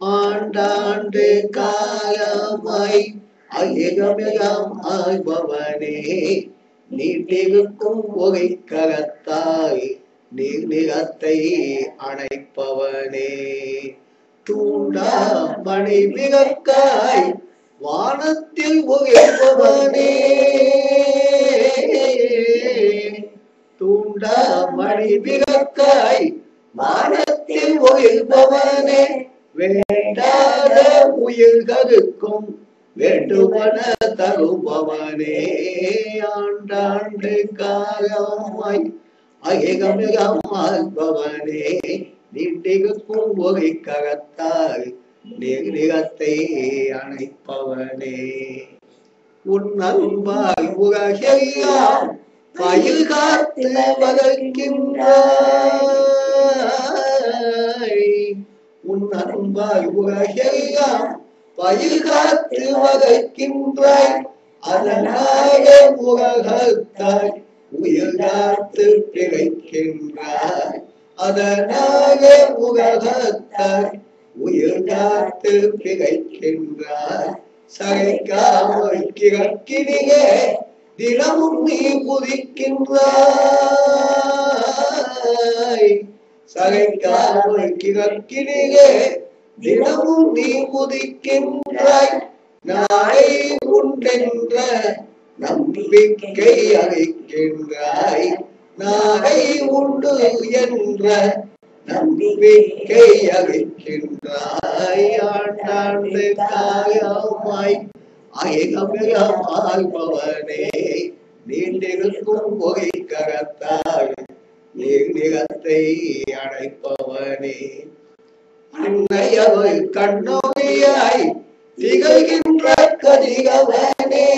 ஆண்டாண்டு காலமாய் ஐயகமிகம் ஆய்பவனே. நீட்டிருக்கும் ஒகை கரத்தாய் நீர்நிலத்தை அணைப்பவனே. தூண்டா மணி மிகக்காய் வானத்தில் உயர்பவனே தூண்டா மணி மிகக்காய் வானத்தில் உயர்பவனே வேண்டாத உயிர்களுக்கும் வேண்டுமன தருபவனே. ஆண்டாண்டு காலமாய் அகிகமிகமாய்பவனே நீட்டிருக்கும் ஒகை கரத்தாய் நிகத்தை அணைப்பவனே. உன் அன்பாய் உலகெல்லாம் பயில் காத்து வளர்க்கின்றாய் உன் அன்பாய் உலகெல்லாம் பயில் காத்து வகைக்கின்றாய் அதனாக உலகத்தாய் உயிர் காத்து பிழைக்கின்றாய் அதனாக உலகத்தாய் உயிர் காத்து பிழைக்கின்றாய் சகைக்காமல் கிழக்கினியே தினமும் நீ புதிக்கின்றாய் சகைக்காமல் கிழக்கினியே தினமும் நீ புதிக்கின்றாய் நாளை உண்டென்ற நம்பிக்கை அளிக்கின்றாய். நாளை உண்டு என்ற நம்பிக்கை அளிக்கின்றாய். ஆண்டாண்டு காயமாய் அயகமிகமாய்பவனே நீண்டிருக்கும் பொகை கரத்தால் நீண்டிகத்தை அடைப்பவனே அன்னையவை கண்ணோவியாய் திகழ்கின்ற கதிகவனே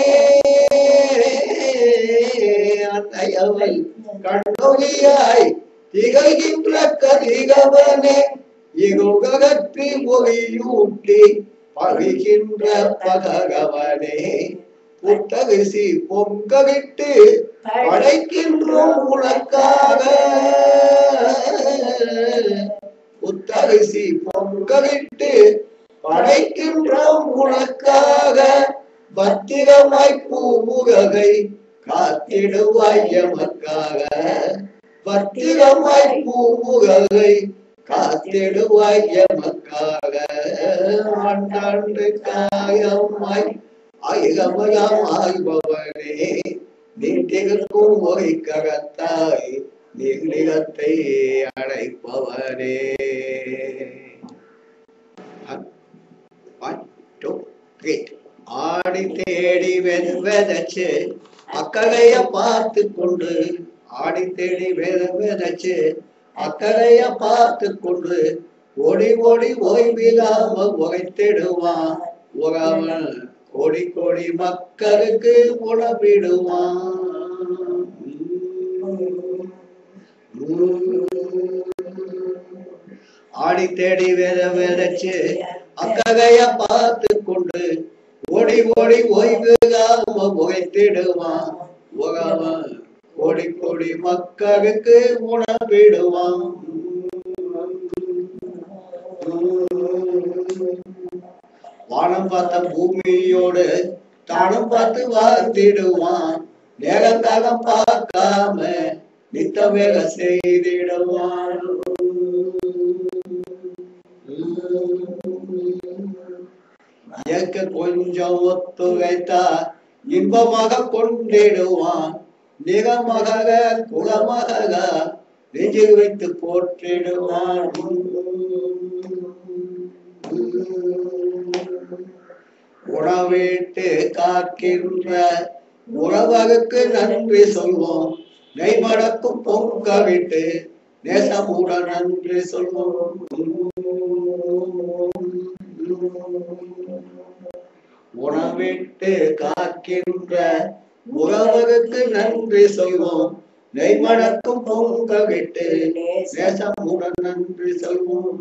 அன்னையவை கண்ணொழியாய் திகழ்கின்ற கதிகவனே இருகத்தி ஒளியூட்டி பழிகின்ற பகவனே புத்தகசி பொங்கவிட்டு படைக்கின்றோம் உனக்காக. புத்தகசி பொங்கவிட்டு படைக்கின்றோம் உனக்காக. பத்திரமாய் பூமுகை காத்திடுவாய் எமக்காக பத்திரமாய் பூமுகை காத்திடுவாய் எமக்காக ஆண்டாண்டு காயமாய் அயகமயம் ஆய்பவனே நீட்டிருக்கும் ஒய் கரத்தாய் நிகழத்தை அடைப்பவனே. ஆடி தேடி வெது வெதச்சு அக்கறைய பார்த்து கொண்டு. ஆடி தேடி வெத வெதச்சு அக்கறைய பார்த்து கொண்டு ஓடி ஓடி ஓய்வில்லாம உகைத்திடுவான் உறவன் கோடி கோடி மக்களுக்கு உணவிடுவான். ஆடி தேடி வேத வேதச்சு அக்ககைய பார்த்து கொண்டு ஓடி ஓடி ஓய்வுகாம உகைத்திடுவான் உறவன் கோடி கோடி மக்களுக்கு உணவிடுவான். வானம் பார்த்த பூமியோடு தானும் பார்த்து வாழ்த்திடுவான் நேரத்தாக பார்க்காம நித்த வேக செய்திடுவான். இயக்க கொஞ்சம் ஒத்துழைத்தா இன்பமாக கொண்டிடுவான். நிகமாக குலமாக நெஞ்சில் வைத்து போற்றிடுவான். உணவிட்டு காக்கின்ற உறவருக்கு நன்றி சொல்வோம். நெய்மடக்கும் பொங்க விட்டு நேசமூட நன்றி சொல்வோம். உணவிட்டு காக்கின்ற உறவருக்கு நன்றி சொல்வோம். நெய்மடக்கும் பொங்க விட்டு நேசமுடன் நன்றி சொல்வோம்.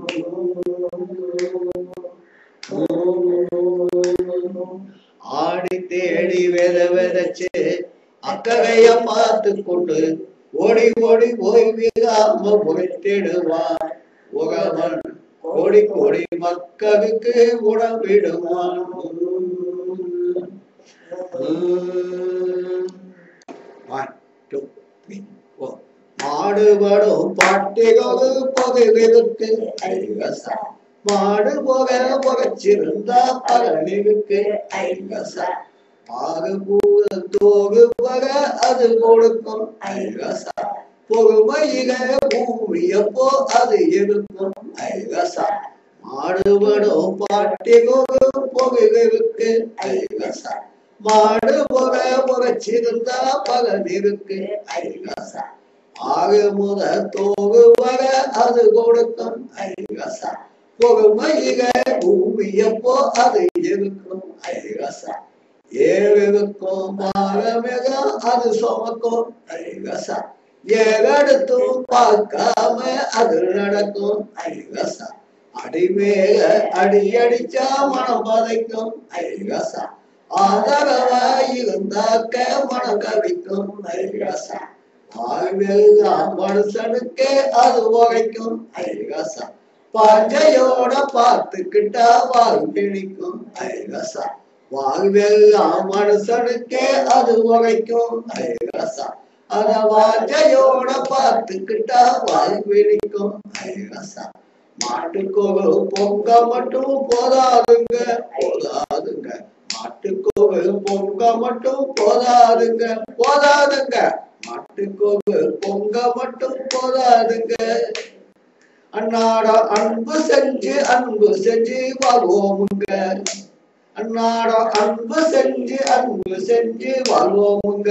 ஆடி தேடி வெத வெதச்சு அக்கறைய பார்த்து கொண்டு ஓடி ஓடி ஓய்வில்லாம உழைத்திடுவான் உறவன் கோடி கோடி மக்களுக்கு உடம்பிடுவான். பாடுபடும் One, two, three, பாடு மாடுபடும் பாட்டிகோடு பகுதிக்கு ஐவசா மாடு போக புகச்சிருந்தா பகலிருக்கு ஐவசா பாகுபூத தோகு வக அது கொடுக்கும். ஐவசா பொறுமையில பூமியப்போ அது இருக்கும் ஐவசா மாடுபடும் பாட்டிகோடு பொகுகளுக்கு ஐவசா மாடு போக புகச்சிருந்தா பகலிருக்கு ஐவசா ஆக முத தோகு வக அது கொடுக்கும். ஐவசா பொறுமையில பூமியப்போ அது இருக்கும் ஐவசா ஏழுக்கும் பாகமிகம் அது சுமக்கும் ஐவசா ஏகடுத்தும் பார்க்காம அது நடக்கும் ஐவசா அடிமேல அடி அடிச்சா மனம் பதைக்கும் ஐவசா ஆதரவா இருந்தாக்க மனம் கவிக்கும் ஐவசா வாழ்வெல்லாம் மனுஷனுக்கே அது உழைக்கும் அழகசா பகையோட பார்த்துக்கிட்டா வாழ் பிடிக்கும் வாழ்வெல்லாம் மனுஷனுக்கே அது உழைக்கும் ஐவசா அத வாஞ்சையோட பார்த்துக்கிட்டா வாழ்வெளிக்கும் பிடிக்கும் மாட்டுக்கோவில் பொங்க மட்டும் போதாதுங்க. போதாதுங்க. மாட்டுக்கோவில் பொங்க மட்டும் போதாதுங்க. போதாதுங்க. மாட்டுக்கோவில் பொங்க மட்டும் போதாதுங்க. அன்னாட அன்பு செஞ்சு அன்பு செஞ்சு வாழ்வோமுங்க அன்னாட அன்பு செஞ்சு அன்பு செஞ்சு வாழ்வோமுங்க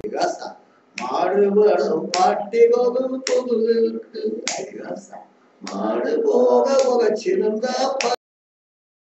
ஐகாசா மாடுபடும் பாட்டிகளும் பொது மாடு போக சிறந்த